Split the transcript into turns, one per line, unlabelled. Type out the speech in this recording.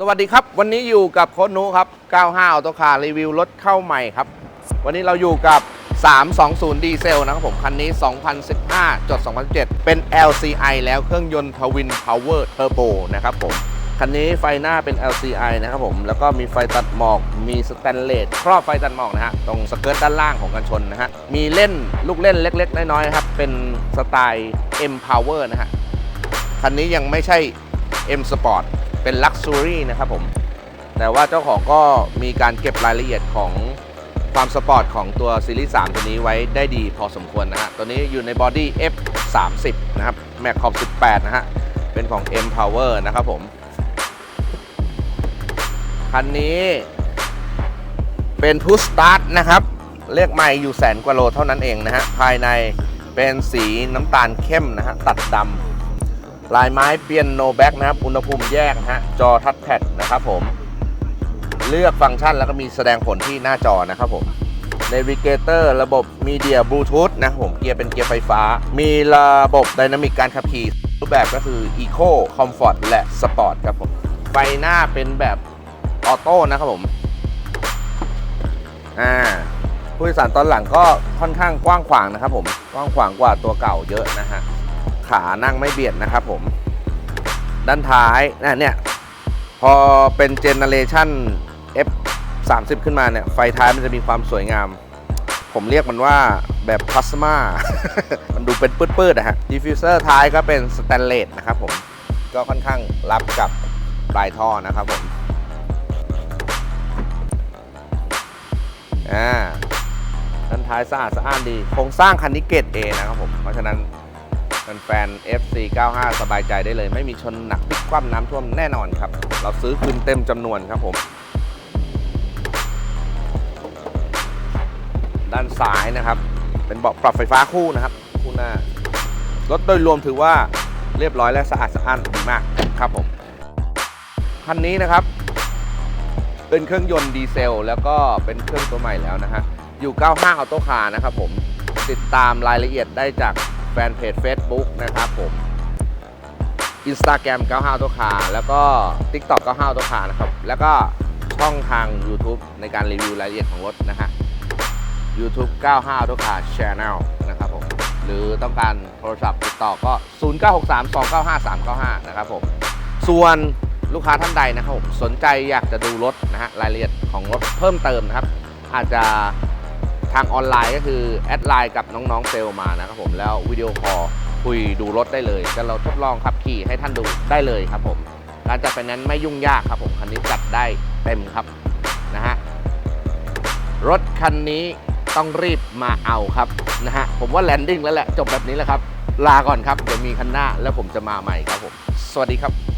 สวัสดีครับ วันนี้อยู่กับโค้ชนุครับ 95ออโตคาร์รีวิวรถเข้าใหม่ครับ วันนี้เราอยู่กับ 320 ดีเซลนะครับผม คันนี้ 2015จด2017เป็น LCI แล้วเครื่องยนต์ทวินพาวเวอร์เทอร์โบนะครับผม คันนี้ไฟหน้าเป็น LCI นะครับผม แล้วก็มีไฟตัดหมอก มีสแตนเลสครอบไฟตัดหมอกนะฮะ ตรงสเกิร์ตด้านล่างของกันชนนะฮะ มีเล่นลูกเล่นเล็ก ๆ น้อยๆนะครับ เป็นสไตล์ M Power นะฮะ คันนี้ยังไม่ใช่ M Sport เป็น Luxury นะครับผม แต่ว่าเจ้าของก็มีการเก็บรายละเอียดของความสปอร์ตของตัวซีรีส์3ตัวนี้ไว้ได้ดีพอสมควรนะฮะ ตัวนี้อยู่ในบอดี้ F 3 0นะครับแม็กขอบ18 นะฮะ เป็นของ M Power นะครับผม คันนี้เป็นพุ s สตาร์ทนะครับเรียกไม่อยู่แสนกว่าโลเท่านั้นเองนะฮะ ภายในเป็นสีน้ำตาลเข้มนะฮะ ตัดดำ ลายไม้เปียนโนแบ็กนะครับ อุณหภูมิแยกนะฮะ จอทัชแพดนะครับผม เลือกฟังก์ชันแล้วก็มีแสดงผลที่หน้าจอนะครับผม Navigator ระบบมีเดียบลูทูธนะครับผม เกียร์เป็นเกียร์ไฟฟ้า มีระบบไดนามิกการขับขี่ รูปแบบก็คือ Eco Comfort และ Sport ครับผม ไฟหน้าเป็นแบบออโต้นะครับผม อ่าผู้โดยสารตอนหลังก็ค่อนข้างกว้างขวางนะครับผม กว้างขวางกว่าตัวเก่าเยอะนะฮะ ขานั่งไม่เบียดนะครับผม ด้านท้ายนะเนี่ย พอเป็นเจเนเรชัน F 30ขึ้นมาเนี่ย ไฟท้ายมันจะมีความสวยงาม ผมเรียกมันว่าแบบพลาสมา มันดูเป็นปื้ดๆนะฮะดิฟฟิวเซอร์ท้ายก็เป็นสแตนเลสนะครับผม ก็ค่อนข้างรับกับปลายท่อนะครับผมอ่าด้านท้ายสะอาดสะอ้านดี โครงสร้างคันนี้เกรด A นะครับผม เพราะฉะนั้น แฟนๆ FC 95 สบายใจได้เลย ไม่มีชนหนักพลิกคว่ำน้ำท่วมแน่นอนครับ เราซื้อคืนเต็มจำนวนครับผม ด้านซ้ายนะครับ เป็นเบาะปรับไฟฟ้าคู่นะครับ คู่หน้ารถโดยรวมถือว่าเรียบร้อยและสะอาดสะอ้านดีมากครับผมคันนี้นะครับ เป็นเครื่องยนต์ดีเซล แล้วก็เป็นเครื่องตัวใหม่แล้วนะฮะอยู่ 95 ออโต้คาร์นะครับผมติดตามรายละเอียดได้จาก ฟนเพจ Facebook นะครับผม Instagram 95ออโต้คาแล้วก็ TikTok 95ออโต้คานะครับ แล้วก็ช่องทาง YouTube ในการรีวิวรายละเอียดของรถนะฮะ YouTube 95ออโต้คา Channel นะครับผม หรือต้องการโทรศัพท์ติดต่อก็ 0963295395 นะครับผม ส่วนลูกค้าท่านใดนะครับผมสนใจอยากจะดูรถนะฮะรายละเอียดของรถเพิ่มเติมนะครับ อาจจะ ทางออนไลน์ก็คือแอดไลน์กับน้องๆเซลล์มานะครับผมแล้ววิดีโอคอลคุยดูรถได้เลยจะเราทดลองขับขี่ให้ท่านดูได้เลยครับผมการจัดไฟแนนซ์ไม่ยุ่งยากครับผมคันนี้จัดได้เต็มครับนะฮะรถคันนี้ต้องรีบมาเอาครับนะฮะผมว่าแลนดิ้งแล้วแหละจบแบบนี้แหละครับ ลาก่อนครับเดี๋ยวมีคันหน้าแล้วผมจะมาใหม่ครับผม สวัสดีครับ